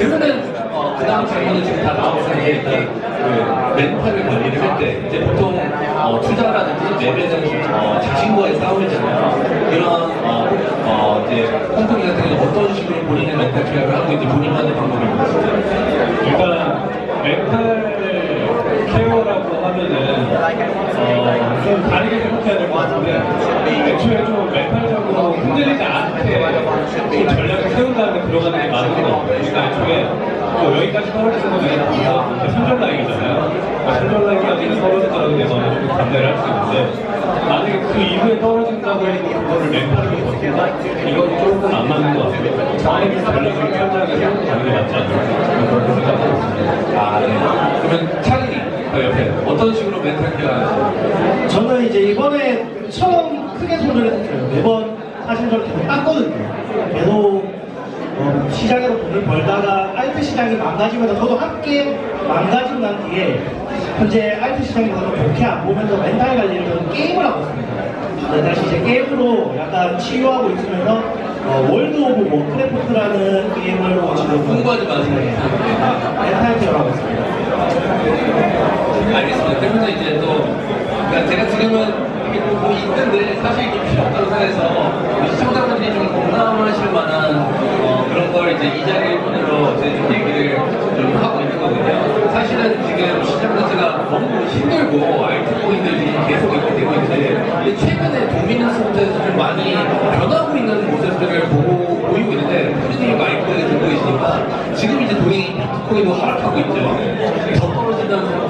그러면은 어, 그 다음 질문은 지금 다 나왔어요. 일단 그 멘탈을 관리를 할 때 이제 보통 어, 투자라든지 매매는 어, 자신과의 싸움이잖아요. 이런 어, 어, 이제 홈플 같은 경우는 어떤 식으로 본인의 멘탈 케어를 하고 이제 본인만의 방법을 보여주세요. 일단 멘탈 케어라고 하면은 어, 좀 다르게 생각해야 될 것 같은데 애초에 좀 멘탈 좀 전략을 세운 다음에 들어가는 게 맞는 것 같아요. 그러니까 애초에 뭐 여기까지 떨어지는 거는 다 선전 라인이잖아요. 그러니까 선전 라인까지는 떨어진다는 게 저는 좀 감내를 할 수 있는데 만약에 그 이후에 떨어진다고 해서 그거를 멘탈로 버틴다? 이건 조금 안 맞는 것 같아요. 저에게 전략을 철저하게 세우고 가는 게 맞지 않나 그렇게 생각하고 있습니다. 아, 네. 그러면 차린이 그 옆에 어떤 식으로 멘탈 케어 하세요? 저는 이제 이번에 처음 크게 손을 했어요. 매번 사실 저렇게 땄거든요. 계속 어, 시장에서 돈을 벌다가 알트 시장이 망가지면서 저도 함께 망가지고 난 뒤에 현재 알트 시장에서 좋게 안 보면서 멘탈 관리를 저는 게임을 하고 있습니다. 네, 다시 이제 게임으로 약간 치유하고 있으면서 어, 월드 오브 워크래프트라는 게임을 지금 홍보하지 마세요. 멘탈 케어하고 있습니다. 알겠습니다. 그러면 이제 또, 그러니까 제가 지금은 이게 뭐, 뭐 있는데 사실 이게 필요 없다고 생각해서 우리 시청자분들이 좀 공감하실 만한 어, 그런 걸 이제 이 자리에 오늘로 이제 좀 얘기를 좀 하고 있는 거거든요. 사실은 지금 시장 자체가 너무 힘들고 알트코인들이 계속 이렇게 되고 있는데 근데 최근에 도미넌스 부터해서 좀 많이 변하고 있는 모습들을 보고 보이고 있는데 프리님 마이크를 들고 계시니까 지금 이제 돈이 비트코인도 하락하고 있죠.